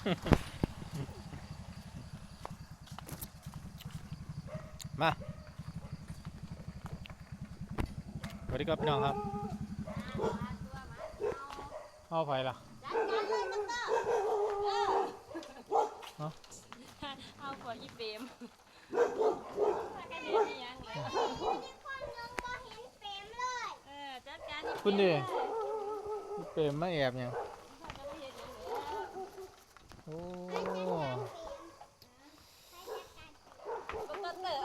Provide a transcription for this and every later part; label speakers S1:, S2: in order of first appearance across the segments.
S1: มาสวัสดีครับพี่น้องครับเอาไปล่ะ
S2: เอาขวดอีเปรมถ้ากันเห็นอีหยังแล้วเออจัดการอีเปรม
S1: คุณดิ
S2: เลย
S1: เปรมมาแอบยัง
S2: ถ้ากันเห็นอย่างแล้ว
S1: โอ้
S2: ก็ตัดเตอร์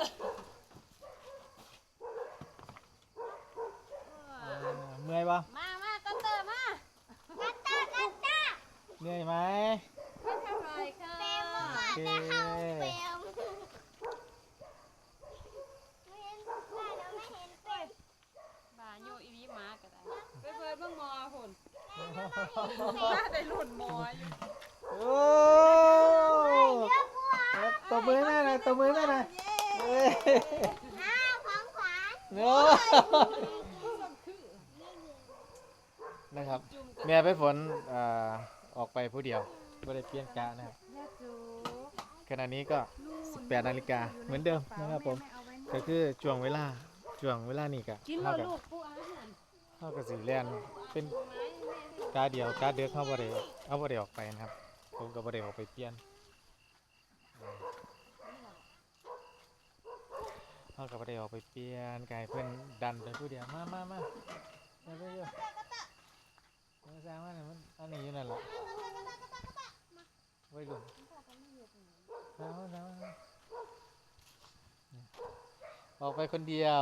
S1: อ่าเมื่อยปะ
S2: มามาตัดเตอร์มา
S1: เหนื่อยไหม
S2: ไม่เท่าไหรค่ะ
S1: โอเค
S2: บ่าโยอีวีหมาก็ได้ไปเปิดเบิ่งหมอพุ่นมาได้รุ่นหมออยู่
S1: โอ้ต บมือหน่อยนะตบมือหน่อยนะเอ้ยโอ้นะครับ
S2: จุ่มกัน
S1: แม่ไปฝนอ่าออกไปผู้เดียวไม่ได้เปลี่ยนกะนะครับ
S2: ยาจู
S1: ขณะนี้ก็ 18นาฬิกาเหมือนเดิมนะครับผม ก็คือช่วงเวลาช่วงเวลานี้ก็
S2: กิน
S1: เท่า
S2: แล้ว
S1: กับ
S2: ลูกปูอาหาร
S1: เท่ากับสีแลนเป็น
S2: ไม้แม่
S1: กาเดียวกาเดือกเข้าบ่ได้เอาบ่ได้ออกไปนะครับผมก็บ่ได้ออกไปเปลี่ยน เฮาก็บ่ได้ออกไปเปลี่ยนไกายเพิ่อนดันไปผู้เดียวมามามาอย่าไปอยู่มาสร้างมันน่ะมันอันนี้อยู่นั่นแหละไว้ลุงเอาเอาเอออกไปคนเดียว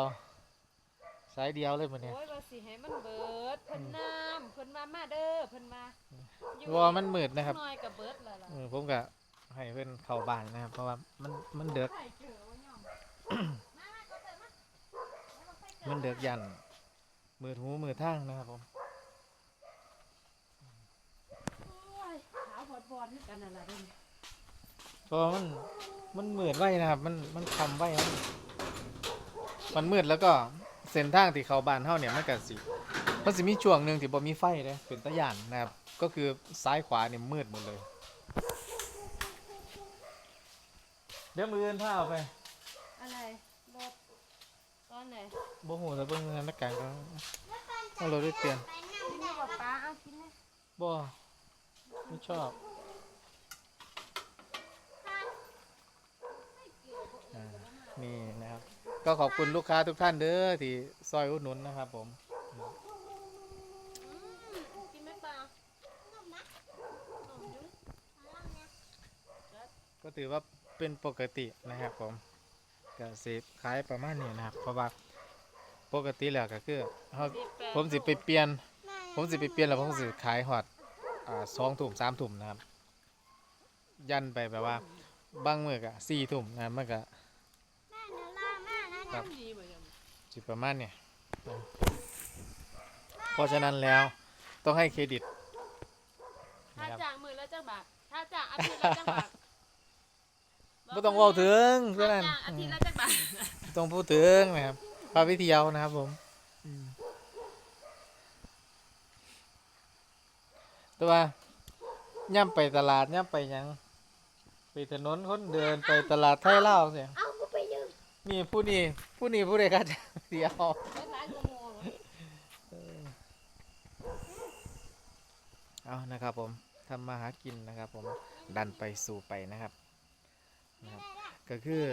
S1: สายเดียวเลยหมื้อนี้
S2: โอ้ยว่าสิให้มันเบิดเพิ่นน้ำเพิ่นมามาเด้อเพิ่นมาอยู่
S1: วอมันมืดนะครับ
S2: น้อยก็เบิดแล้วล่ะ
S1: ผมก็ให้เพื่อนเข้าบ้านนะครับ เพราะว่ามันมันเดือก
S2: ไข่เจอว่าย่อ ม
S1: มันเดือกยันมือหูมือทางนะครับผม
S2: โอ้ยขาวบอดๆนี่กันนั่นล่ะเด้อ
S1: เพราะว่ามันมันมืดไว้นะครับ มันมันคำไว้มันมันมืดแล้วก็เส้นทางที่เข้าบ้านเฮาเนี่ยมันก็สิมันสิมีช่วงหนึ่งที่บ่มีไฟเลยเป็นตะยานนะครับ ก็คือซ้ายขวาเนี่ยมืดหมดเลย เดี๋ยวมืออื่นพาเอาไป
S2: อะไรรถต อนไหน
S1: บ่ฮู้แต่เบิ่งสถานการณ์ก็เอาเราได้เปลี่ยน
S2: กินนี่บ่ป้าเอากินเลย
S1: บ่ไม่ชอบอ่านี่นะครับ ก็ขอบคุณลูกค้าทุกท่านเด้อที่ซอยอุดหนุนนะครับ ผม
S2: อืมกินไหมป้าขนมยุ้ย
S1: ก็ถือว่าเป็นปกตินะครับผม ก็สิขายประมาณนี้นะครับเพราะว่าปกติแล้วก็คือเฮา
S2: สิบแปด
S1: ผมสิไปเปลี่ยน ผมสิไปเปลี่ยนแล้วผมสิขายฮอดอ่าสองถุ่มสามถุ่มนะครับ ยันไปแบบว่าบางมื้อก็สี่ถุ่มนะมันก็ครับ
S2: ดีบ่ยัง
S1: สิประมาณเนี่ยเพราะฉะนั้นแล้วต้องให้เครดิต
S2: ถ้า
S1: นะครับ
S2: จ้างมือละจักบาทถ้าจ้างอาทิตย์ละจักบาท
S1: ไม่ต้องเว่าถึง
S2: ถ้า
S1: เท่านั้น
S2: จ้างอาทิตย์ละจักบาท
S1: ต้องพูดถึงนะครับพาไปเที่ยวนะครับผมอืมแต่ว่าย่ำไปตลาดย่ำไปหยังไปถนนคนเดินไปตลาดไทยเล่าวเสีย
S3: เอากูไปยืม
S1: นี่ผู้นี้ผู้นี้ผู้ใดก็จะเดียว
S2: ได้หลายกว่าหมู่เหรอ
S1: เอานะครับผมทำมาหากินนะครับผมดันไปสู่ไปนะครับ นะครับก็คือ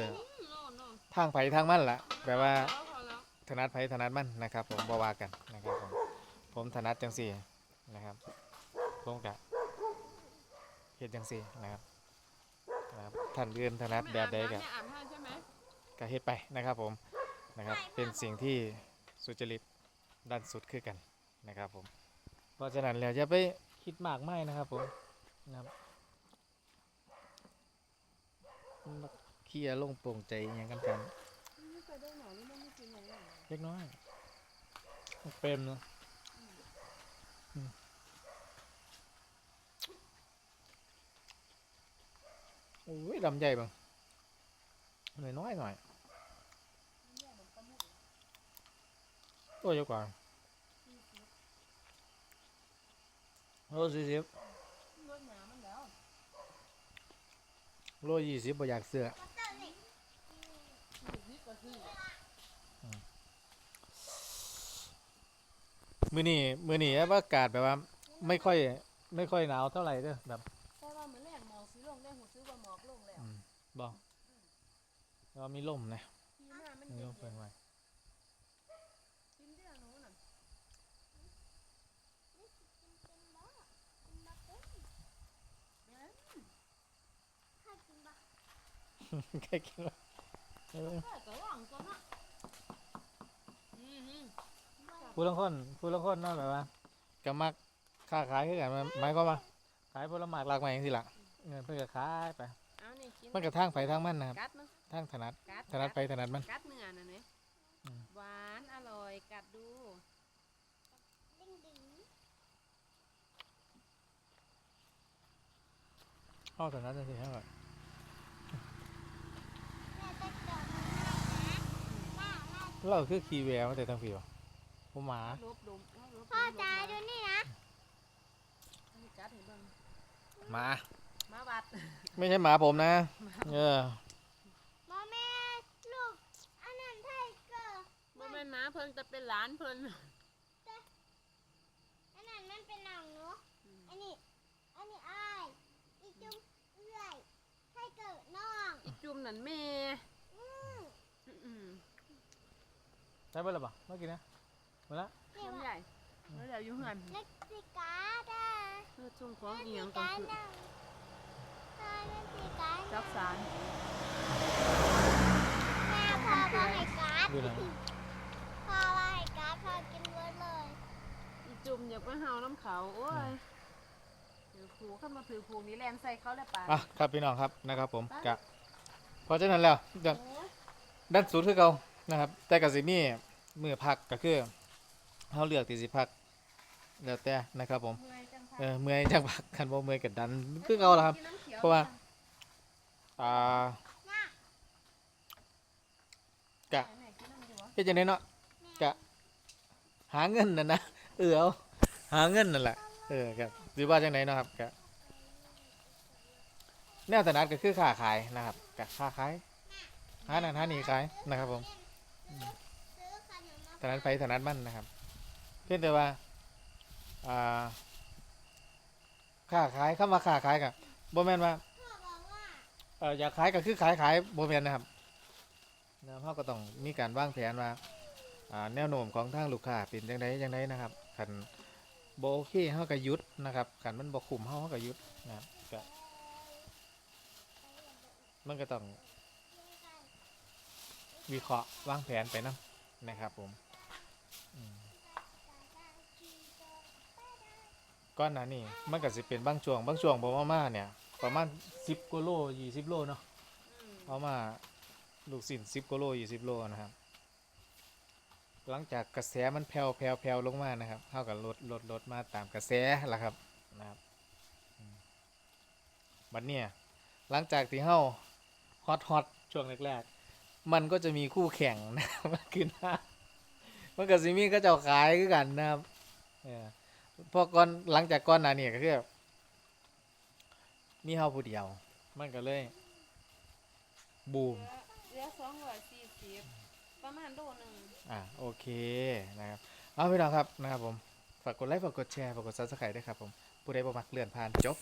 S1: ทางไผทางมันละแปลว่าถนัดไผถนัดมันนะครับ ผมบว่ากันนะครับผมผมถนัดจังสี่นะครับผมกะเฮ็ดจังสี่นะครับนะครับท่านอื่นถนัดแบบใดกะ
S2: ไม่อาบน้ำเนี่ยอาบให้ใช่ไหม
S1: ก็เฮ็ดไปนะครับผมนะครับเป็นสิ่งที่สุจริตด้านสุดคือกันนะครับผมเพราะฉะนั้นแล้วอย่าไปคิดมากไม่นะครับผมนะครับ เคลียร์ลงโปร่งใจอย่างกันกัน
S2: เคยได้หนอนนี่มันไม่กินหนอนเลย
S1: เล็กน้อยเปรมเนาะโอ้ยลำใหญ่บ้างหน่อยน้อยหน่อยตัวเยอะกว่าโอ้สี่สิบ
S2: รดน้ำมันแล้ว
S1: โลยี่สิบบ่อยากเสื้อมือนี่มือนี่อากาศแบบว่า ไม่ค่อย ไม่ค่อยหนาวเท่าไหร่เด้อแบบ
S2: แต่ว่าเหมือนแรงหมอกสีลงได้หูซื้อว่าหมอกลงแล้ว
S1: อืมบอกเรามีลมนะ
S2: ทีหน้ามัน
S1: มี
S2: เย็
S1: ล
S2: น
S1: มเพิ่นไว้
S2: ๆกินเรื่องนู้นน่ะ
S1: แค่กินว่าเออ
S2: แต่ก็หวังตัวเนาะอืมอืม
S1: ผู้ลางคนผู้ลางคนเนาะแบบว่าก็มักค้าขายคือกันมันหมายความว่าขายผลไม้หลากหลายจังซี่ล่ะเออเพิ่นก็ขายไป
S2: เอานี่กิน
S1: มันก็ทางไปทางมันนะครับ
S2: กัดมั้ง
S1: ทางถนัด
S2: กัด
S1: ถนัดไปถนัดมัน
S2: กัดเนื้อน่ะเนี่ย
S1: อืม
S2: หวานอร่อยกัดดู
S1: เฮาถนัดจังซี่เฮาก็ เราคือขี่แววมาแต่ทางพี่บ่บ่หมา
S2: ลบดมเอาลบ
S3: พ่อ
S2: ดม
S3: จ๋า
S2: ลบ
S3: ดู
S2: ดม
S3: นี่นะ
S2: อันนี้กัดให้เบิ่ง
S1: หมา
S2: มาบัด
S1: ไม่ใช่หมาผมนะ เออ
S3: มอแม่ลูกอันนั้นไทเกอร์
S2: บ่แม่นหมาเพิ่นจะเป็นหลานเพิ่น
S3: อันนั้นมันเป็นหนังเนาะอันนี้อันนี้อ้ายอีจุ้มเอื้อยไทเกอร์น้อง
S2: อีจุ่มนั่นแม่
S3: อืม
S2: อืม
S1: ได้เบ่ล่ะบ่มากินนะมาละ
S2: ๆ
S3: นี่
S2: น้ำให
S3: ว่า
S2: ญ่แล้วเดี๋ยวอยู่หัน
S3: เล็กสิกาดา
S2: เพื่อจุ่มของ
S3: เล็ก
S2: อีห
S3: สิ
S2: ยังก็
S3: กา
S2: คือ
S3: ดาพ่อเล็กสิกา
S2: จั
S3: ดาก
S2: สาร
S3: แม่พ่อพ่อให้การ์ด
S1: ดูหนะ
S3: พ่อว่าให้การ์ดพ่อกินเบิร์ดเลย
S2: อีจุ่มอยากไปเฮาน้ำเขาโอ้ยถือผูเข้ามาถือผูนี้แลนใส่เขาแล้วป่า
S1: อะครับพี่น้องครับนะครับผมกะเพราะฉะนั้นแล้วจะด้านสูตรคือเก่า นะครับ แต่ก็สิมีมื้อพักก็คือเฮาเลือกที่สิพักแล้วแต่นะครับผม
S2: เมื่อยจัง
S1: เออเมื่อยจังพักคันบ่เมื่อยก็ดันคือเก่าล่ะครับ เพราะว่าอ่ากะเฮ็ดจังได๋เนาะกะหาเงินน่ะนะเออเอาหาเงินนั่นแหละเออครับสิว่าจังไดเนาะครับกะแนวถนัดก็คือค้าขายนะครับกะค้าขายหานั่นหานี่ขายนะครับผม
S3: ซื้อขนมมา
S1: ถนัดไปถนัดมั่นนะครับเพียงแต่ว่าอ่าค้าขายคำว่าค้าขายกะบ่แมนว่า
S3: อบอกว่า
S1: เอออยากขายก็คือขายขายโบแมนนะครับนะเราก็ต้องมีการวางแผนว่าแนวโน้มของทางลูกค้าเป็นจังไดจังไดนะครับคันโบโอเคเฮาก็ยุดนะครับคันมันบ่คุ้มเฮาเฮาก็ยุดนะครับมันก็ต้อง วิเคราะห์วางแผนไปนํนะครับผมอืมก้อนหน้านี้มันก็สิเป็นบางช่วงบางช่วงบ่มามาเนี่ยประมาณ10กว่าโล20โลเนาะเอามาลูกสิน10กว่าโล20โลนะครับหลังจากกระแสมันแผ่วแผ่วแผ่วลงมานะครับเท่ากับลดลดลดมาตามกระแสละครับนะครับอืมบัดเนี่ยหลังจากที่เฮาฮอตฮอตช่วงแรกๆ มันก็จะมีคู่แข่งนะครับมันขึ้นมามันก็สิมีก็เจ้าขายคือกันนะครับเออพอก่อนหลังจากก่อนหน้านี้ก็คือมีเฮาผู้เดียว มันก็เลย บูม
S2: เหลือสองร้อยสี่สิบประมาณโลหนึ่ง
S1: อ่าโอเคนะครับเอาพี่น้องครับนะครับผมฝากกดไลค์ฝากกดแชร์ฝากกดซับสไครต์ด้วยครับผมผู้ใดบ่มักเลื่อนผ่านจบ